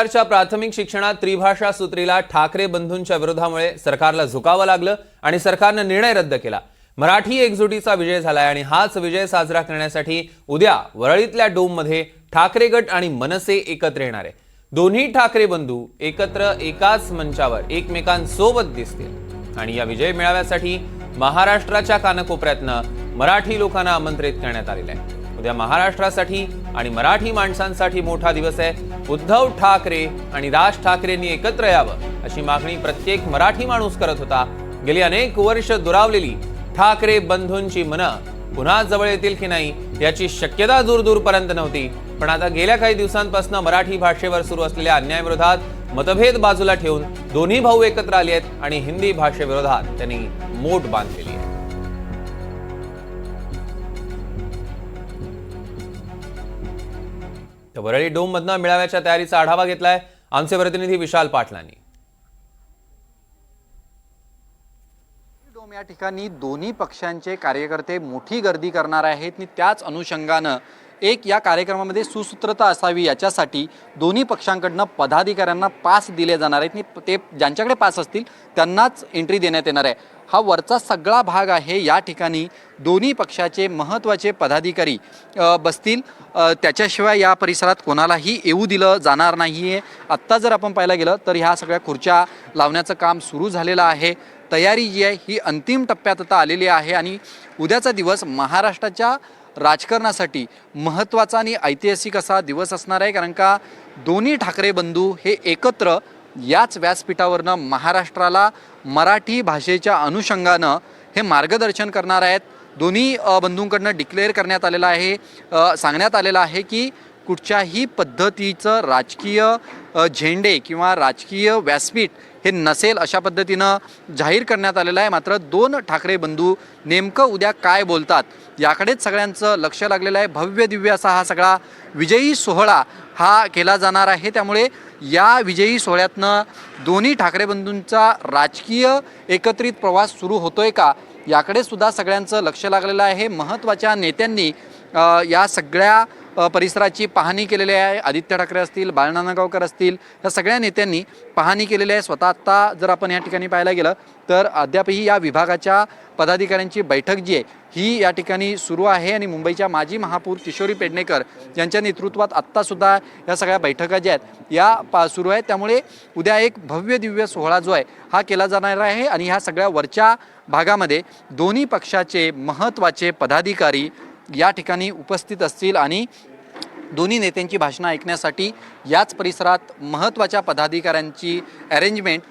सरकारच्या प्राथमिक शिक्षणात त्रिभाषा सूत्रीला ठाकरे बंधूंच्या विरोधामुळे सरकारला झुकावं लागलं आणि सरकारनं निर्णय रद्द केला. मराठी एकजुटीचा विजय झालाय आणि हाच विजय साजरा करण्यासाठी उद्या वरळीतल्या डोममध्ये ठाकरे गट आणि मनसे एकत्र येणार आहे. दोन्ही ठाकरे बंधू एकत्र एकाच मंचावर एकमेकांसोबत दिसतील. आणि या विजय मेळाव्यासाठी महाराष्ट्राच्या कानकोपऱ्यातनं मराठी लोकांना आमंत्रित करण्यात आलेलं आहे. उद्या महाराष्ट्रासाठी आणि मराठी माणसांसाठी मोठा दिवस आहे. उद्धव ठाकरे आणि राज ठाकरेंनी एकत्र यावं अशी मागणी प्रत्येक मराठी माणूस करत होता. गेली अनेक वर्ष दुरावलेली ठाकरे बंधूंची मनं पुन्हा जवळ येतील की नाही याची शक्यता दूर दूरपर्यंत नव्हती. पण आता गेल्या काही दिवसांपासून मराठी भाषेवर सुरू असलेल्या अन्यायाविरोधात मतभेद बाजूला ठेवून दोन्ही भाऊ एकत्र आले आहेत आणि हिंदी भाषेविरोधात त्यांनी मोठ बांधलेली आहे. तर वरळी डोममधनं मेळाव्याच्या तयारीचा आढावा घेतलाय आमचे प्रतिनिधी विशाल पाटलांनी. डोम या ठिकाणी दोन्ही पक्षांचे कार्यकर्ते मोठी गर्दी करणार आहेत आणि त्याच अनुषंगानं एक या कार्यक्रमामध्ये सुसूत्रता असावी याच्यासाठी दोन्ही पक्षांकडनं पदाधिकाऱ्यांना पास दिले जाणार आहेत. आणि ते ज्यांच्याकडे पास असतील त्यांनाच एंट्री देण्यात येणार आहे. हा वरचा सगळा भाग आहे. या ठिकाणी दोन्ही पक्षाचे महत्त्वाचे पदाधिकारी बसतील. त्याच्याशिवाय या परिसरात कोणालाही येऊ दिलं जाणार नाही आहे आत्ता जर आपण पाहायला गेलं तर ह्या सगळ्या खुर्च्या लावण्याचं काम सुरू झालेलं आहे. तयारी जी आहे ही अंतिम टप्प्यात आता आलेली आहे. आणि उद्याचा दिवस महाराष्ट्राच्या राजकारणासाठी महत्त्वाचा आणि ऐतिहासिक असा दिवस असणार आहे. कारण का दोन्ही ठाकरे बंधू हे एकत्र याच व्यासपीठावरनं महाराष्ट्राला मराठी भाषेच्या अनुषंगानं हे मार्गदर्शन करणार आहेत. दोन्ही बंधूंकडनं डिक्लेअर करण्यात आलेलं आहे. सांगण्यात आलेलं आहे की कुठच्याही पद्धतीचं राजकीय झेंडे किंवा राजकीय व्यासपीठ हे नसेल अशा पद्धतीनं जाहीर करण्यात आलेलं आहे. मात्र दोन ठाकरे बंधू नेमकं उद्या काय बोलतात याकडेच सगळ्यांचं लक्ष लागलेलं आहे. भव्य दिव्य असा हा सगळा विजयी सोहळा हा केला जाणार आहे. त्यामुळे या विजयी सोहळ्यातनं दोन्ही ठाकरे बंधूंचा राजकीय एकत्रित प्रवास सुरू होतोय का याकडे सुद्धा सगळ्यांचं लक्ष लागलेलं आहे. महत्त्वाच्या नेत्यांनी या सगळ्या परिसराची पाहणी केलेली आहे. आदित्य ठाकरे असतील बाळनांदगावकर असतील या सगळ्या नेत्यांनी पाहणी केलेली आहे. स्वतः आत्ता जर आपण या ठिकाणी पाहायला गेलं तर अद्यापही या विभागाच्या पदाधिकाऱ्यांची बैठक जी आहे ही या ठिकाणी सुरू आहे. आणि मुंबईच्या माजी महापौर किशोरी पेडणेकर यांच्या नेतृत्वात आत्तासुद्धा या सगळ्या बैठका ज्या आहेत या पा सुरू आहेत. त्यामुळे उद्या एक भव्य दिव्य सोहळा जो आहे हा केला जाणार आहे. आणि ह्या सगळ्या वरच्या भागामध्ये दोन्ही पक्षाचे महत्त्वाचे पदाधिकारी या ठिकाणी उपस्थित असतील आणि दोन्ही नेत्यांची भाषणं ऐकण्यासाठी याच परिसरात महत्त्वाच्या पदाधिकाऱ्यांची अरेंजमेंट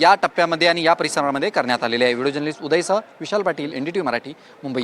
या टप्प्यामध्ये आणि या परिसरामध्ये करण्यात आलेली आहे. Video journalist उदयसह Vishal Patil N D T Marathi Mumbai.